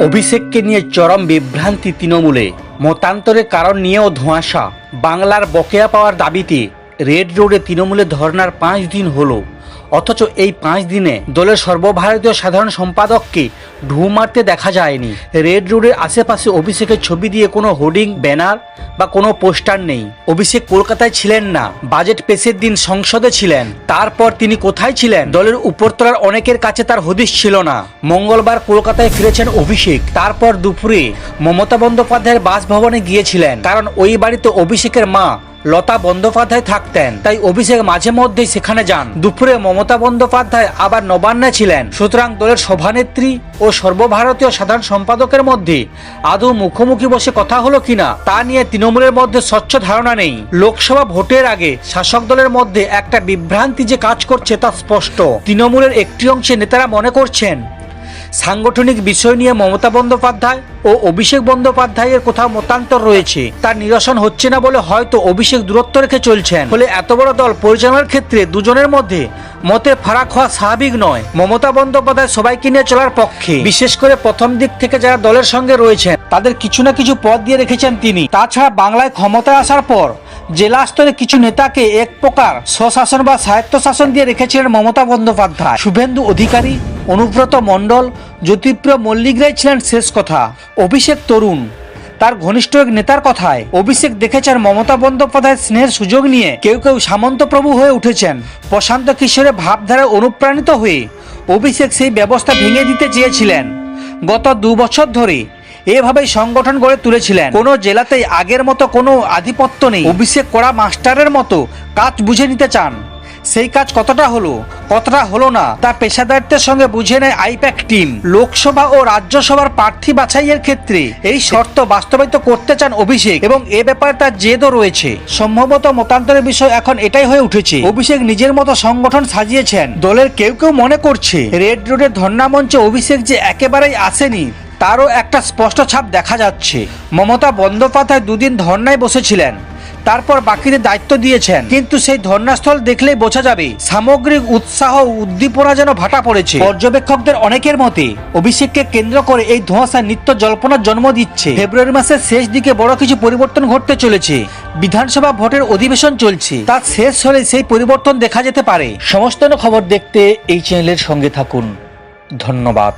অভিষেককে নিয়ে চরম বিভ্রান্তি তৃণমূলে। মতান্তরের কারণ নিয়েও ধোঁয়াশা। বাংলার বকেয়া পাওয়ার দাবিতে রেড রোডে তৃণমূলে ধর্নার পাঁচ দিন হলো। অথচ এই পাঁচ দিনে দলের সর্বভারতীয় সাধারণ সম্পাদককে ঢু মারতে দেখা যায়নি। রেড রোডের আশেপাশে অভিষেকের ছবি দিয়ে কোনো হোর্ডিং, ব্যানার বা কোনো পোস্টার নেই। অভিষেক কলকাতায় ছিলেন না, বাজেট পেশের দিন সংসদে ছিলেন। তারপর তিনি কোথায় ছিলেন? দলের উপরতলার অনেকের কাছে তার হদিশ ছিল না। মঙ্গলবার কলকাতায় ফিরেছেন অভিষেক। তারপর দুপুরে মমতা বন্দ্যোপাধ্যায়ের বাসভবনে গিয়েছিলেন। কারণ ওই বাড়িতে অভিষেকের মা লতা বন্দ্যোপাধ্যায় থাকতেন। তাই অভিষেক মাঝে মধ্যেই সেখানে যান। দুপুরে মমতা বন্দ্যোপাধ্যায় আবার নবান্নে ছিলেন। সুতরাং দলের সভানেত্রী ও সর্বভারতীয় সাধারণ সম্পাদকের মধ্যে আদৌ মুখোমুখি বসে কথা হলো কিনা, তা নিয়ে তৃণমূলের মধ্যে স্বচ্ছ ধারণা নেই। লোকসভা ভোটের আগে শাসক দলের মধ্যে একটা বিভ্রান্তি যে কাজ করছে তা স্পষ্ট। তৃণমূলের একটি অংশে নেতারা মনে করছেন সাংগঠনিক বিষয় নিয়ে মমতা বন্দ্যোপাধ্যায় ও অভিষেক বন্দ্যোপাধ্যায়ের কোথাও মতান্তর রয়েছে। তার নিরসন হচ্ছে না বলে হয়তো অভিষেক দূরত্ব রেখে চলছেন। ফলে এত বড় দল পরিচালনার ক্ষেত্রে দুজনের মধ্যে মতে ফারাক হওয়া স্বাভাবিক নয়। মমতা বন্দ্যোপাধ্যায় সবাইকে নিয়ে চলার পক্ষে। বিশেষ করে প্রথম দিক থেকে যারা দলের সঙ্গে রয়েছেন, তাদের কিছু না কিছু পদ দিয়ে রেখেছেন তিনি। তাছাড়া বাংলায় ক্ষমতায় আসার পর জেলা স্তরে কিছু নেতাকে এক প্রকার স্বশাসন বা স্বায়ত্তশাসন দিয়ে রেখেছিলেন মমতা বন্দ্যোপাধ্যায়। শুভেন্দু অধিকারী, অনুব্রত মণ্ডল জ্যোতিপ্রিয় মল্লিকরাই ছিলেন শেষ কথা। অভিষেক তরুণ, তার ঘনিষ্ঠ এক নেতার কথায় অভিষেক দেখেছেন মমতা বন্দ্যোপাধ্যায়ের স্নেহের সুযোগ নিয়ে কেউ কেউ সামন্ত প্রভু হয়ে উঠেছেন। প্রশান্ত কিশোরের ভাবধারায় অনুপ্রাণিত হয়ে অভিষেক সেই ব্যবস্থা ভেঙে দিতে চেয়েছিলেন। গত দু বছর ধরে এভাবেই সংগঠন গড়ে তুলেছিলেন। কোনো জেলাতেই আগের মতো কোনো আধিপত্য নেই। অভিষেক করা মাস্টারের মতো কাজ বুঝে নিতে চান। সেই কাজ কতটা হলো? কতটা হলো না। তা পেশাদারিত্বের সঙ্গে বুঝে নেয় আইপ্যাক টিম। লোকসভা ও রাজ্যসভার প্রার্থী বাছাইয়ের ক্ষেত্রে এই শর্ত বাস্তবায়িত করতে চান অভিষেক এবং এ ব্যাপারে তার জেদও রয়েছে। সম্ভবত মতান্তরের বিষয় এখন এটাই হয়ে উঠেছে। অভিষেক নিজের মতো সংগঠন সাজিয়েছেন। দলের কেউ কেউ মনে করছে, রেড রোডের ধর্ণা মঞ্চে অভিষেক যে একেবারেই আসেনি তারও একটা স্পষ্ট ছাপ দেখা যাচ্ছে। মমতা বন্দ্যোপাধ্যায় দুদিন ধর্নায় বসেছিলেন। তারপর বাকিদের দায়িত্ব দিয়েছেন। কিন্তু সেই ধর্নাস্থল দেখলেই বোঝা যাবে, সামগ্রিক উৎসাহ উদ্দীপনা যেন ভাটা পড়েছে। পর্যবেক্ষকদের অনেকের মতে, অভিষেককে কেন্দ্র করে এই ধোঁয়াশা নিত্য জল্পনার জন্ম দিচ্ছে। ফেব্রুয়ারি মাসের শেষ দিকে বড় কিছু পরিবর্তন ঘটতে চলেছে। বিধানসভা ভোটের অধিবেশন চলছে। তা শেষ হলে সেই পরিবর্তন দেখা যেতে পারে। সমস্ত খবর দেখতে এই চ্যানেলের সঙ্গে থাকুন। ধন্যবাদ।